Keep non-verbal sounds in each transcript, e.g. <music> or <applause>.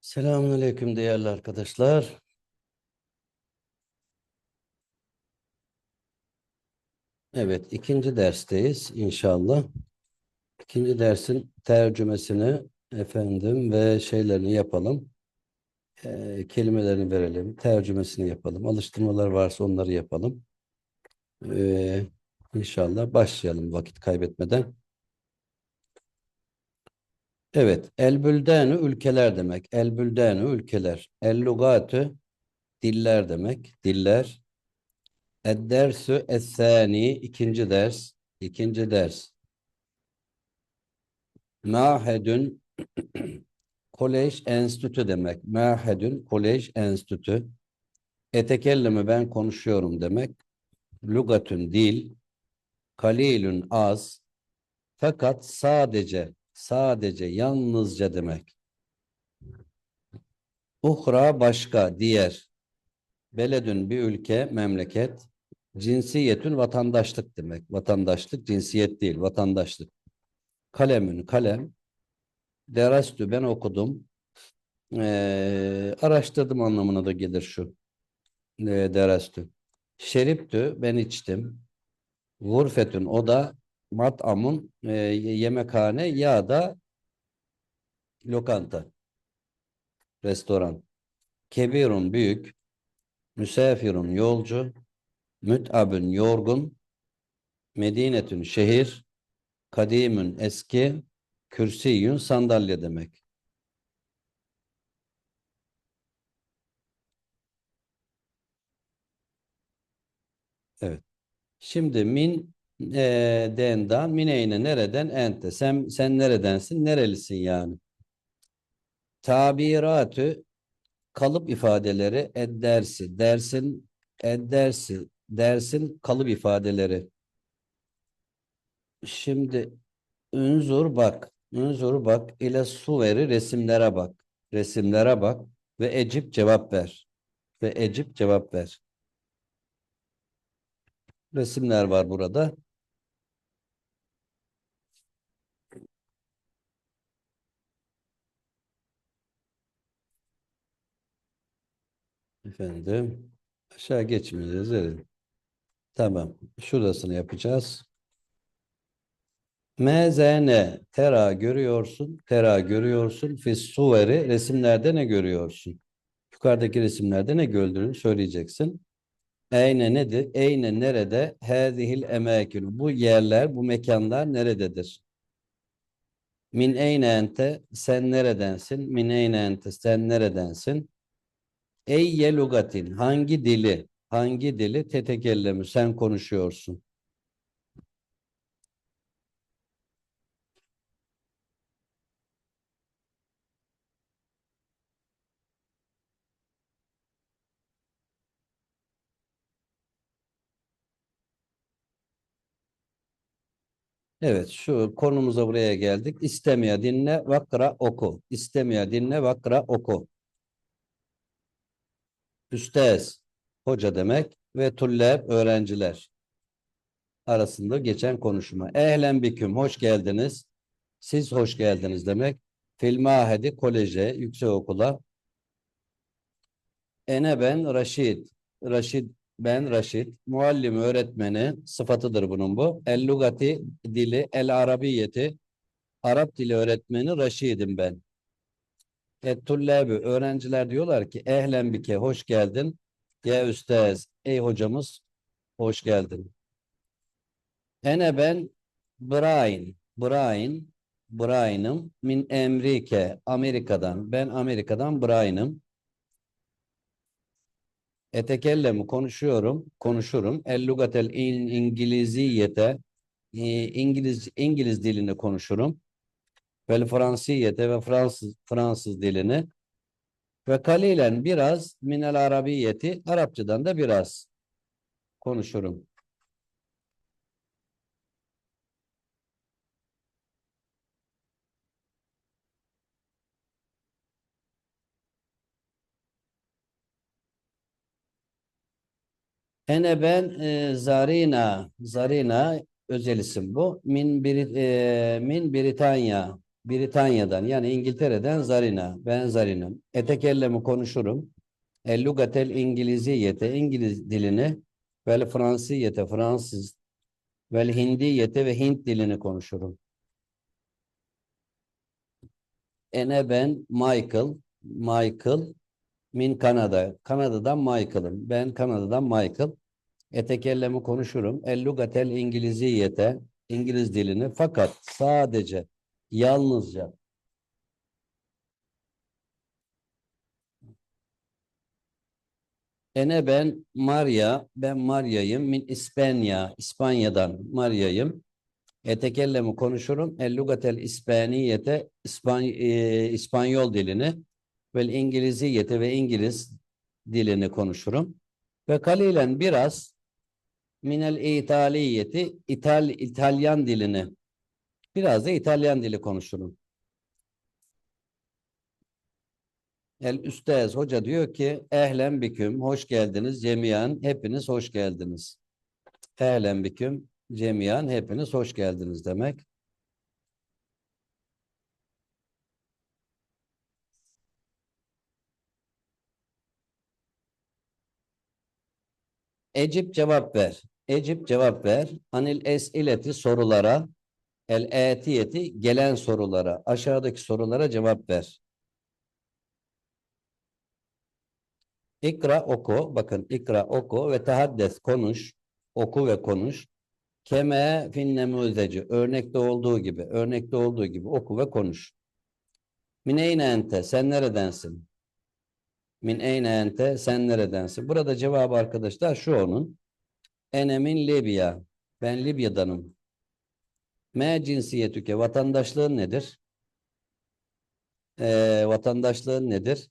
Selamünaleyküm değerli arkadaşlar. Evet, ikinci dersteyiz inşallah. İkinci dersin tercümesini efendim ve şeylerini yapalım. Ee, kelimelerini verelim, tercümesini yapalım. Alıştırmalar varsa onları yapalım. Ee, inşallah başlayalım vakit kaybetmeden. Evet, el büldenü ülkeler demek. El büldenü ülkeler. El lugatü diller demek. Diller. Ed-dersü es-sani ikinci ders. ikinci ders. Mahedün <clears throat> kolej enstitü demek. Mahedün kolej enstitü. Etekellemi ben konuşuyorum demek. Lugatün dil. Kalilün az. Fakat sadece sadece yalnızca demek. Uhra başka diğer. Beledün bir ülke, memleket. Cinsiyetün vatandaşlık demek. Vatandaşlık cinsiyet değil, vatandaşlık. Kalemün kalem. Derastü ben okudum. Ee, araştırdım anlamına da gelir şu. Ee, derastü. Şeriptü ben içtim. Gurfetün o da mat'amun e, yemekhane ya da lokanta. Restoran. Kebirun büyük. Müsafirun yolcu. Müt'abün yorgun. Medinetün şehir. Kadimün eski. Kürsiyün sandalye demek. Evet. Şimdi min e, dendan mineyne nereden ente sen sen neredensin nerelisin yani tabiratü kalıp ifadeleri eddersi dersin eddersi dersin kalıp ifadeleri şimdi Ünzur bak. Ünzur bak ile suveri resimlere bak. Resimlere bak ve ecip cevap ver. Ve ecip cevap ver. Resimler var burada. Efendim. Aşağı geçmeyeceğiz. Evet. Tamam. Şurasını yapacağız. Mezene tera görüyorsun. Tera görüyorsun. Fis suveri resimlerde ne görüyorsun? Yukarıdaki resimlerde ne gördüğünü söyleyeceksin. Eyne nedir? Eyne nerede? Hâzihil emâkün. Bu yerler, bu mekanlar nerededir? Min eyne ente? Sen neredensin? Min eyne ente? Sen neredensin? Eyye lugatin. Hangi dili? Hangi dili tetekellemi? Sen konuşuyorsun. Evet, şu konumuza buraya geldik. İstemiyor dinle, vakra oku. İstemiyor dinle, vakra oku. Üstez, hoca demek ve tulleb, öğrenciler arasında geçen konuşma. Ehlen biküm, hoş geldiniz. Siz hoş geldiniz demek. Fil mahedi, koleje, yüksek okula. Ene ben Raşid. Raşid ben Raşid. Muallim öğretmeni sıfatıdır bunun bu. El lugati dili, el arabiyeti Arap dili öğretmeni Raşid'im ben. Et tullâbü öğrenciler diyorlar ki ehlen bike hoş geldin. Ya üstez ey hocamız hoş geldin. Ene ben Brian. Brian. Brian'ım. Min Emrike. Amerika'dan. Ben Amerika'dan Brian'ım. Etekellemi konuşuyorum, konuşurum. El lugatel in İngiliziyete e, İngiliz İngiliz dilini konuşurum. Vel Fransiyete ve Fransız Fransız dilini ve kalilen biraz minel arabiyeti Arapçadan da biraz konuşurum. Ene ben e, Zarina, Zarina özel isim bu. Min, Brit e, min Britanya, Britanya'dan yani İngiltere'den Zarina. Ben Zarina'm. Etekellemi konuşurum. El lugatel İngiliziyete İngiliz dilini vel Fransiyete Fransız vel Hindiyete ve Hint dilini konuşurum. Ene ben Michael Michael min Kanada. Kanada'dan Michael'ım. Ben Kanada'dan Michael. Etekellemi konuşurum. El lugatel İngiliziyete İngiliz dilini fakat sadece yalnızca Ene ben Maria, ben Maria'yım. Min İspanya, İspanya'dan Maria'yım. Etekellemi konuşurum. El lugatel İspaniyete, İspan, e, İspanyol dilini ve İngiliziyete ve İngiliz dilini konuşurum. Ve kalilen biraz minel İtaliyeti, İtal, İtalyan dilini, biraz da İtalyan dili konuşurum. El Üstez Hoca diyor ki ehlen biküm hoş geldiniz cemiyan hepiniz hoş geldiniz. Ehlen biküm cemiyan hepiniz hoş geldiniz demek. Ecip cevap ver. Ecip cevap ver. Anil esileti sorulara el etiyeti gelen sorulara aşağıdaki sorulara cevap ver. İkra oku. Bakın ikra oku ve tahaddes konuş. Oku ve konuş. Keme finnemuzeci. Örnekte olduğu gibi. Örnekte olduğu gibi oku ve konuş. Min eyne ente. Sen neredensin? Min eyne ente. Sen neredensin? Burada cevabı arkadaşlar şu onun. Ene min Libya. Ben Libya'danım. Me cinsiyetüke. Vatandaşlığın nedir? Ee, vatandaşlığın nedir?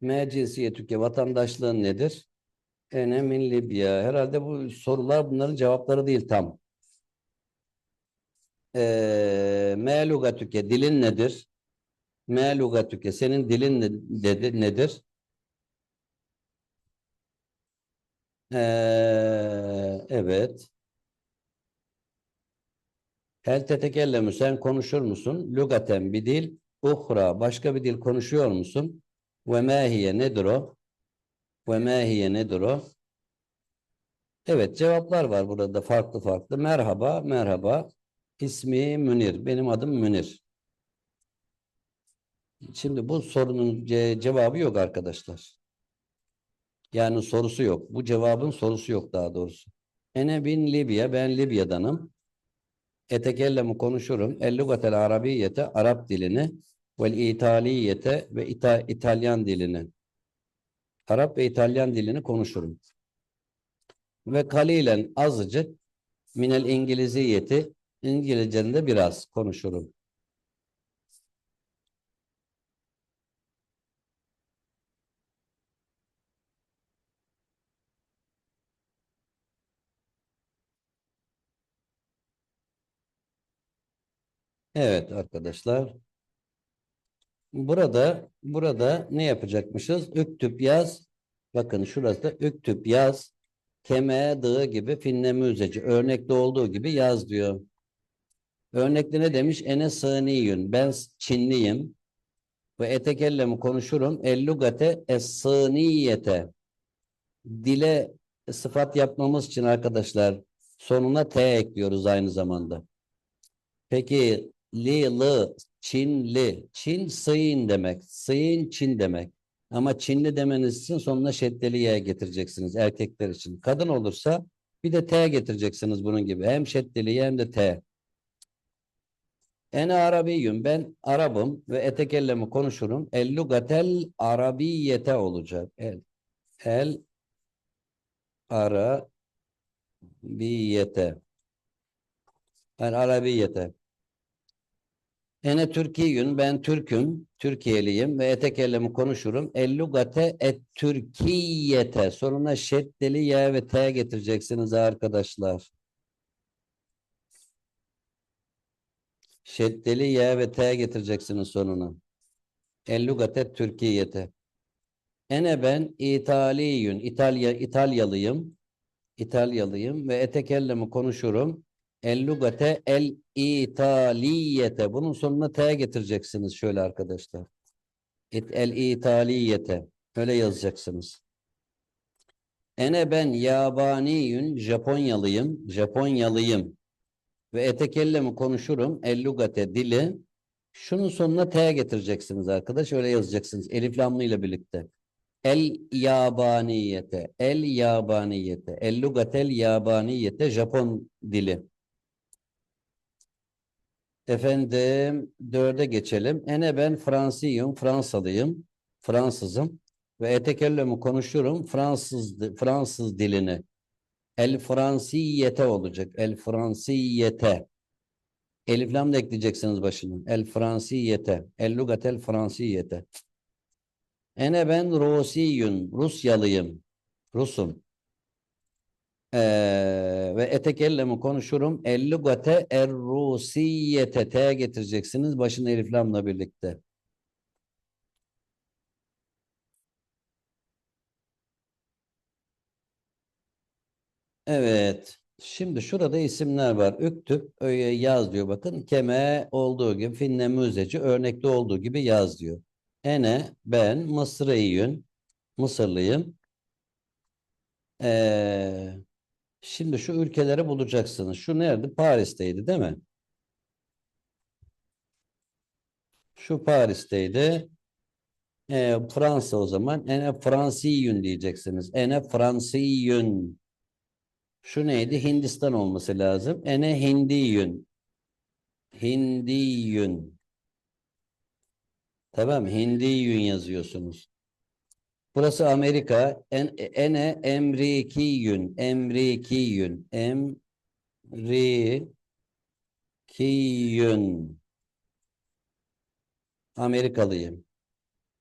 M cinsiyetüke vatandaşlığın nedir? Ene min Libya. Herhalde bu sorular bunların cevapları değil tam. Ee, M lugatüke dilin nedir? M lugatüke senin dilin nedir? Ee, evet. Hel tetekellemu sen konuşur musun? Lugaten bir dil. Uhra başka bir dil konuşuyor musun? Ve mahiye nedir o? Ve mahiye nedir o? Evet cevaplar var burada farklı farklı. Merhaba, merhaba. İsmi Münir. Benim adım Münir. Şimdi bu sorunun ce cevabı yok arkadaşlar. Yani sorusu yok. Bu cevabın sorusu yok daha doğrusu. Ene bin Libya. Ben Libya'danım. Etekellemu konuşurum. El lugatel arabiyete Arap dilini vel italiyete ve İta İtalyan dilini. Arap ve İtalyan dilini konuşurum. Ve kalilen azıcık minel İngiliziyeti İngilizce'de de biraz konuşurum. Evet arkadaşlar. Burada burada ne yapacakmışız? Üktüp yaz. Bakın şurası üktüp yaz. Keme, dığı gibi finne müzeci. Örnekte olduğu gibi yaz diyor. Örnekte ne demiş? Ene sığniyün. Ben Çinliyim. Ve etekellemi konuşurum. El lugate es sığniyete. Dile sıfat yapmamız için arkadaşlar sonuna T ekliyoruz aynı zamanda. Peki li, lı, Çinli. Çin sıyın demek. Sıyın Çin demek. Ama Çinli demeniz için sonuna şeddeli Y getireceksiniz erkekler için. Kadın olursa bir de T getireceksiniz bunun gibi. Hem şeddeli hem de T. Ene Arabiyyüm. Ben Arabım ve etekellemi konuşurum. El lugatel arabiyete olacak. El, el arabiyete. El arabiyete. Ene Türkiyün, ben Türk'üm, Türkiye'liyim ve etekellemi konuşurum. El lugate et Türkiyete. Sonuna şeddeli Y ve T getireceksiniz arkadaşlar. Şeddeli Y ve T getireceksiniz sonuna. El lugate Türkiye'te. Ene ben İtaliyün, İtalya, İtalyalıyım. İtalyalıyım ve etekellemi konuşurum. El lugate el İtaliyete. Bunun sonuna T getireceksiniz şöyle arkadaşlar. İt- El İtaliyete. Öyle yazacaksınız. Ene ben yabaniyün, Japonyalıyım. Japonyalıyım. Ve etekellemi konuşurum. El lugate dili. Şunun sonuna T getireceksiniz arkadaş. Öyle yazacaksınız. Elif ile birlikte. El yabaniyete. El yabaniyete. El lugatel yabaniyete. Japon dili. Efendim dörde geçelim. Ene ben Fransıyım. Fransalıyım. Fransızım. Ve etekellemi konuşurum. Fransız, Fransız dilini. El Fransiyete olacak. El Fransiyete. Elif lam da ekleyeceksiniz başına. El Fransiyete. El lugatel Fransiyete. Ene ben Rusiyun. Rusyalıyım. Rusum. Ee, ve etekellemi konuşurum. El lugate er Rusiyete. T getireceksiniz. Başına elif lamla birlikte. Evet. Şimdi şurada isimler var. Üktüp yaz diyor. Bakın keme olduğu gibi finne müzeci örnekte olduğu gibi yaz diyor. Ene ben Mısriyün Mısırlıyım. Ee, şimdi şu ülkeleri bulacaksınız. Şu nerede? Paris'teydi değil mi? Şu Paris'teydi. Ee, Fransa o zaman. Ene Fransiyün diyeceksiniz. Ene Fransiyün. Şu neydi? Hindistan olması lazım. Ene Hindiyün. Hindiyün. Tamam. Hindiyün yazıyorsunuz. Burası Amerika. En, ene emrikiyün. Emrikiyün. Emrikiyün. Amerikalıyım.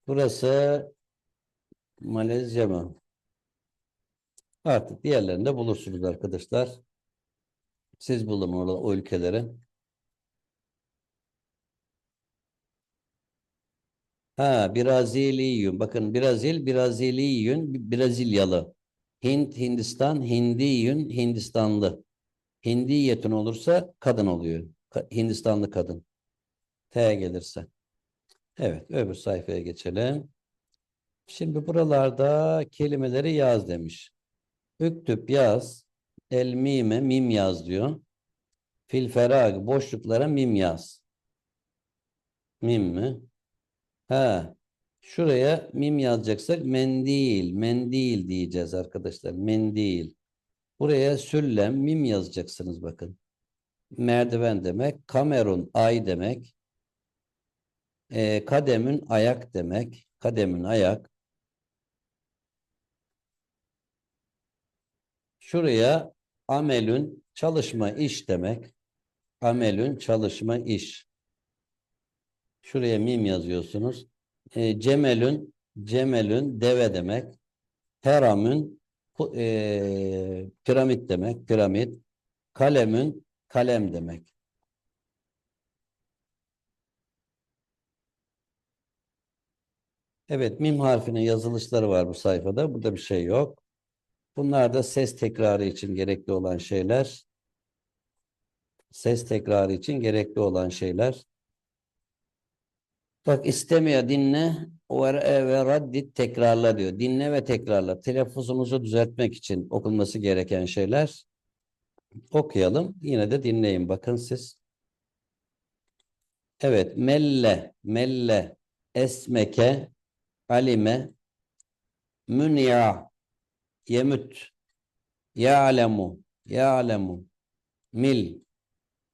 Burası Malezya mı? Artık diğerlerinde bulursunuz arkadaşlar. Siz bulun o ülkeleri. Ha, Braziliyün. Bakın Brazil, Braziliyün, Brezilyalı. Hint, Hindistan, Hindiyün, Hindistanlı. Hindiyetün olursa kadın oluyor. Hindistanlı kadın. T gelirse. Evet, öbür sayfaya geçelim. Şimdi buralarda kelimeleri yaz demiş. Üktüp yaz. El mime mim yaz diyor. Fil ferag boşluklara mim yaz. Mim mi? Ha. Şuraya mim yazacaksak mendil, mendil diyeceğiz arkadaşlar. Mendil. Buraya süllem mim yazacaksınız bakın. Merdiven demek. Kamerun ay demek. Ee, kademün ayak demek. Kademün ayak. Şuraya amelün çalışma iş demek. Amelün çalışma iş. Şuraya mim yazıyorsunuz. E, cemelün cemelün deve demek. Heramün e, piramit demek. Piramit. Kalemün kalem demek. Evet, mim harfinin yazılışları var bu sayfada. Burada bir şey yok. Bunlar da ses tekrarı için gerekli olan şeyler. Ses tekrarı için gerekli olan şeyler. Bak istemiyor dinle ve, ve raddit tekrarla diyor. Dinle ve tekrarla. Telaffuzumuzu düzeltmek için okunması gereken şeyler. Okuyalım. Yine de dinleyin. Bakın siz. Evet. Melle, melle, esmeke, alime, münia, yemüt, ya'lemu, ya'lemu, mil,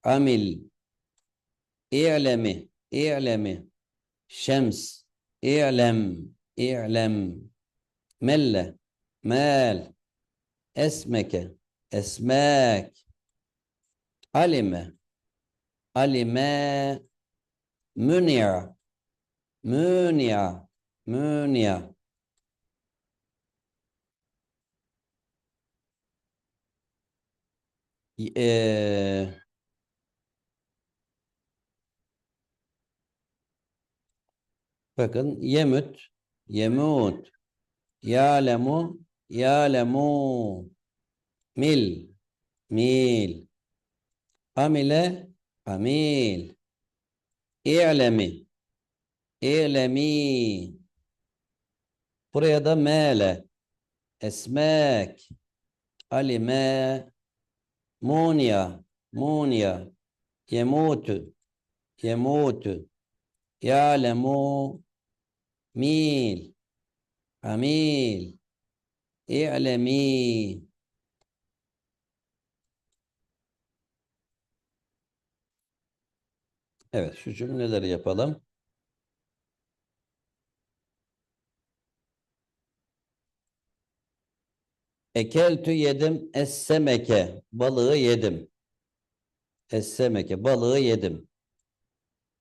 amil, i'lemi, i'lemi, şems, i'lem, i'lem, melle, mel, esmeke, esmek, alime, alime, münia, münia, münia. Eee Bakın yemüt, yemut, ya'lemu, ya'lemu, mil, mil, amile, amil, i'lemi, i'lemi. Buraya da mele, esmek, alime, munya, munya, yemutu, yemutu, ya'lemu, mil, amil, i'lemi. Evet, şu cümleleri yapalım. Ekeltü yedim essemeke balığı yedim. Essemeke balığı yedim.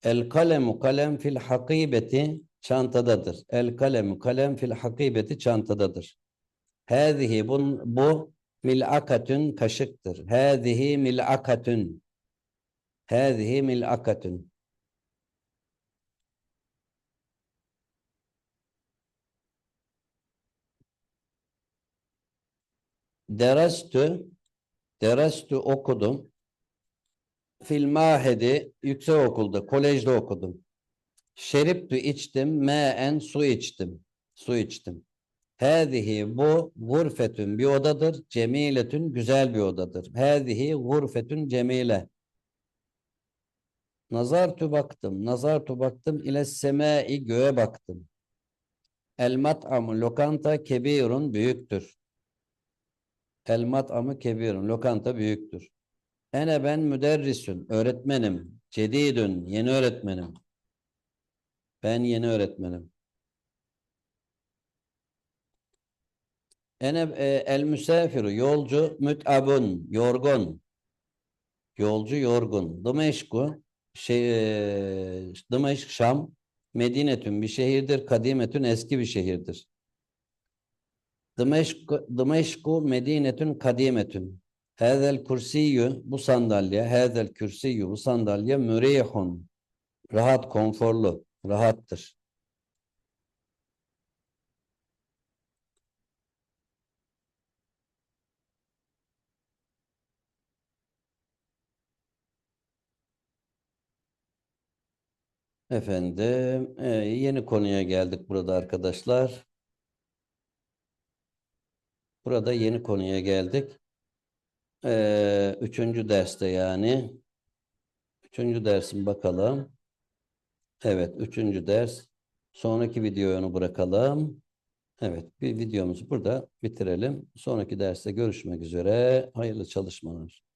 El kalemu kalem fil hakibeti çantadadır. El kalemu kalem fil hakibeti çantadadır. Hâzihi bun, bu mil'akatün kaşıktır. Hâzihi mil'akatün. Hâzihi mil'akatün. Derastü derastü okudum. Fil mahedi yüksek okulda, kolejde okudum. Şeriptü içtim, me'en su içtim. Su içtim. Hâzihi bu gurfetün bir odadır. Cemiletün güzel bir odadır. Hâzihi gurfetün cemile. Nazartu baktım. Nazartu baktım ile semai göğe baktım. El mat'amu lokanta kebirun büyüktür. El mat'amu kebirun lokanta büyüktür. Ene ben müderrisün öğretmenim. Cedidün yeni öğretmenim. Ben yeni öğretmenim. Ene e, el müsafiru yolcu müt'abun yorgun. Yolcu yorgun. Dımeşku şey e, Dımeşk Şam Medinetün bir şehirdir. Kadimetün eski bir şehirdir. Dımeşku, Dımeşku Medinetün kadimetün. Hazel kursiyyü bu sandalye, hazel kürsiyyu bu sandalye mürihun. Rahat, konforlu, rahattır. Efendim, e, yeni konuya geldik burada arkadaşlar. Burada yeni konuya geldik. E, üçüncü derste yani. Üçüncü dersin bakalım. Evet, üçüncü ders. Sonraki videoyu bırakalım. Evet, bir videomuzu burada bitirelim. Sonraki derste görüşmek üzere. Hayırlı çalışmalar.